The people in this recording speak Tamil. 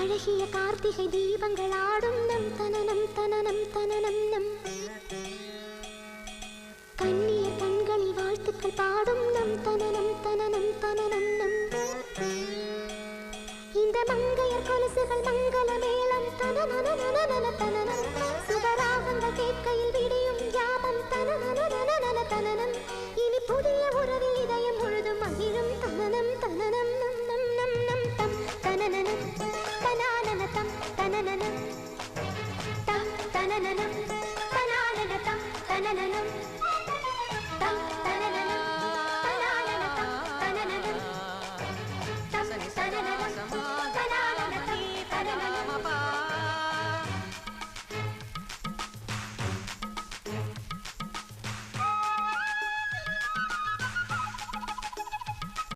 அழகிய கார்த்திகை தீபங்கள் ஆடும் நம் தனனம் தனனம் தனனம் நம். கண்ணிய கண்களில் வாழ்த்துக்கள் பாடும் நம் தனனம் தனனம் தனனம் நம். இந்த மங்கையர் கொலுசுகள் மங்கள மேளம் தனனனனனன தனனம். சுகராகங்கள் తనననం తనాలనతం తనననం